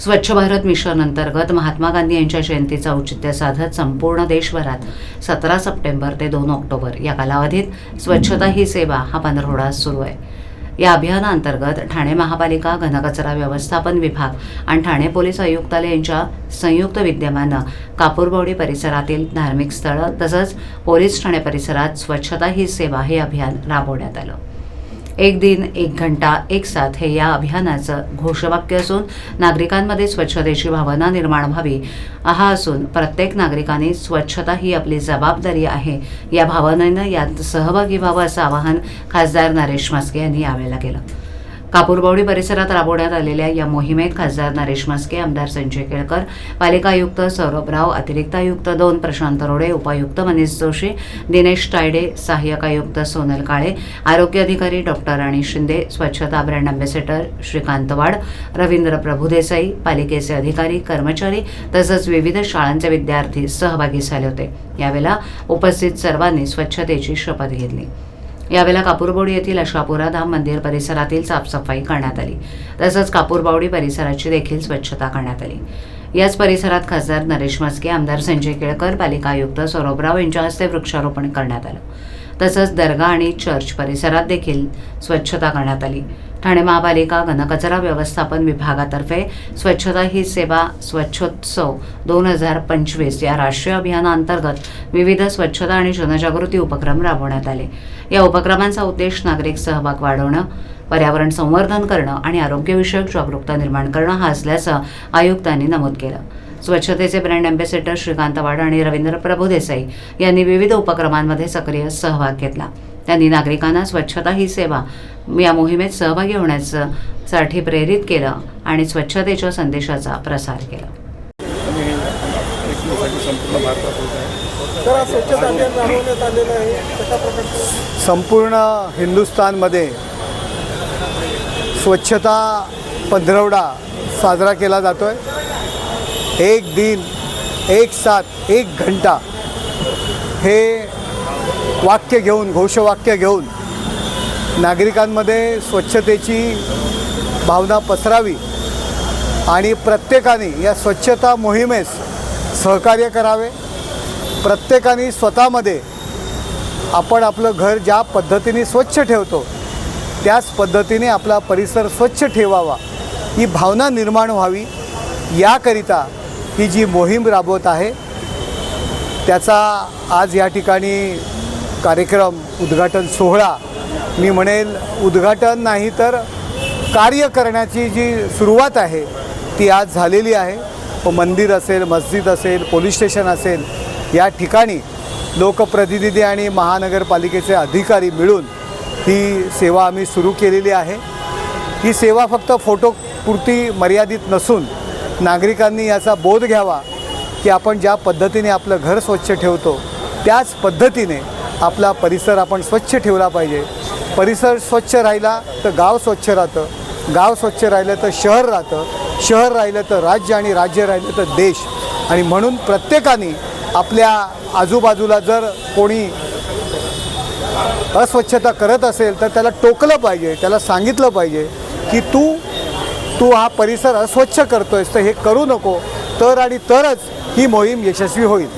स्वच्छ भारत मिशन अंतर्गत महात्मा गांधी यांच्या जयंतीचं औचित्य साधत संपूर्ण देशभरात सतरा सप्टेंबर ते दोन ऑक्टोबर या कालावधीत स्वच्छता ही सेवा हा पंधरवडा सुरू आहे. या अभियानाअंतर्गत ठाणे महापालिका घनकचरा व्यवस्थापन विभाग आणि ठाणे पोलीस आयुक्तालय यांच्या संयुक्त विद्यमानं कापूरबवडी परिसरातील धार्मिक स्थळं तसंच पोलीस ठाणे परिसरात स्वच्छता ही सेवा हे अभियान राबवण्यात आलं. एक दिन एक घंटा एक साथ हे या अभियानाचं घोषवाक्य असून नागरिकांमध्ये स्वच्छतेची भावना निर्माण व्हावी. हा असून प्रत्येक नागरिकाने स्वच्छता ही आपली जबाबदारी आहे. या भावनेनं यात सहभागी व्हावं असं आवाहन खासदार नरेश म्हस्के यांनी यावेळेला केलं. कापूरबावडी परिसरात राबवण्यात आलेल्या या मोहिमेत खासदार नरेश म्हस्के आमदार संजय केळकर पालिका आयुक्त सौरभ राव अतिरिक्त आयुक्त दोन प्रशांत रोडे उपायुक्त मनीष जोशी दिनेश तायडे सहाय्यक आयुक्त सोनल काळे आरोग्य अधिकारी डॉक्टर राणी शिंदे स्वच्छता ब्रँड अँबॅसेडर श्रीकांत वाड रवींद्र प्रभुदेसाई पालिकेचे अधिकारी कर्मचारी तसंच विविध शाळांचे विद्यार्थी सहभागी झाले होते. यावेळेला उपस्थित सर्वांनी स्वच्छतेची शपथ घेतली. यावेळेला कापूरबावडी येथील अशापुरा धाम मंदिर परिसरातील साफसफाई करण्यात आली. तसंच कापूरबावडी परिसराची देखील स्वच्छता करण्यात आली. याच परिसरात खासदार नरेश म्हस्के आमदार संजय केळकर पालिका आयुक्त सौरभराव यांच्या हस्ते वृक्षारोपण करण्यात आलं. तसंच दर्गा आणि चर्च परिसरात देखील स्वच्छता करण्यात आली. ठाणे महापालिका घनकचरा व्यवस्थापन विभागातर्फे स्वच्छता ही सेवा स्वच्छोत्सव दोन हजार पंचवीस या राष्ट्रीय अभियानाअंतर्गत विविध स्वच्छता आणि जनजागृती उपक्रम राबवण्यात आले. या उपक्रमांचा उद्देश नागरिक सहभाग वाढवणं पर्यावरण संवर्धन करणं आणि आरोग्यविषयक जागरूकता निर्माण करणं हा असल्याचं आयुक्तांनी नमूद केलं. स्वच्छतेचे ब्रँड अँबॅसेडर श्रीकांत वाड आणि रवींद्र प्रभुदेसाई यांनी विविध उपक्रमांमध्ये सक्रिय सहभाग घेतला. त्यांनी नागरिकांना स्वच्छता ही सेवा या मोहिमेत सहभागी होण्याचं साठी प्रेरित केलं आणि स्वच्छतेच्या संदेशाचा प्रसार केला. संपूर्ण हिंदुस्थानमध्ये स्वच्छता पंधरवडा साजरा केला जातो आहे एक दिन एक साथ एक घंटा हे वाक्य घेऊन घोषवाक्य घेऊन नागरिकांमध्ये स्वच्छतेची भावना पसरावी आणि प्रत्येकाने या स्वच्छता मोहिमेस सहकार्य करावे. प्रत्येकाने स्वतःमध्ये आपण आपलं घर ज्या पद्धतीने स्वच्छ ठेवतो त्याच पद्धतीने आपला परिसर स्वच्छ ठेवावा ही भावना निर्माण व्हावी. याकरिता ही जी मोहीम राबवत आहे त्याचा आज या ठिकाणी कार्यक्रम उद्घाटन सोहळा. मी म्हणेल उद्घाटन नाही तर कार्य करण्याची जी सुरुवात आहे ती आज झालेली आहे. मंदिर असेल मस्जिद असेल पोलीस स्टेशन असेल या ठिकाणी लोकप्रतिनिधी आणि महानगरपालिकेचे अधिकारी मिळून ही सेवा आम्ही सुरू केलेली आहे. ही सेवा फक्त फोटोपुरती मर्यादित नसून नागरिकांनी याचा बोध घ्यावा की आपण ज्या पद्धतीने आपलं घर स्वच्छ ठेवतो त्याच पद्धतीने आपला परिसर आपण स्वच्छ ठेवला पाहिजे. परिसर स्वच्छ राहिला तर गाव स्वच्छ राहतं. गाव स्वच्छ राहिलं तर शहर राहतं. शहर राहिलं तर राज्य आणि राज्य राहिलं तर देश. आणि म्हणून प्रत्येकाने आपल्या आजूबाजूला जर कोणी अस्वच्छता करत असेल तर त्याला टोकलं पाहिजे त्याला सांगितलं पाहिजे की तू तू हा परिसर अस्वच्छ करतोयस तर हे करू नको. तर आणि तरच ही मोहीम यशस्वी होईल.